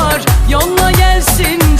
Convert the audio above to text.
var Yolla gelsin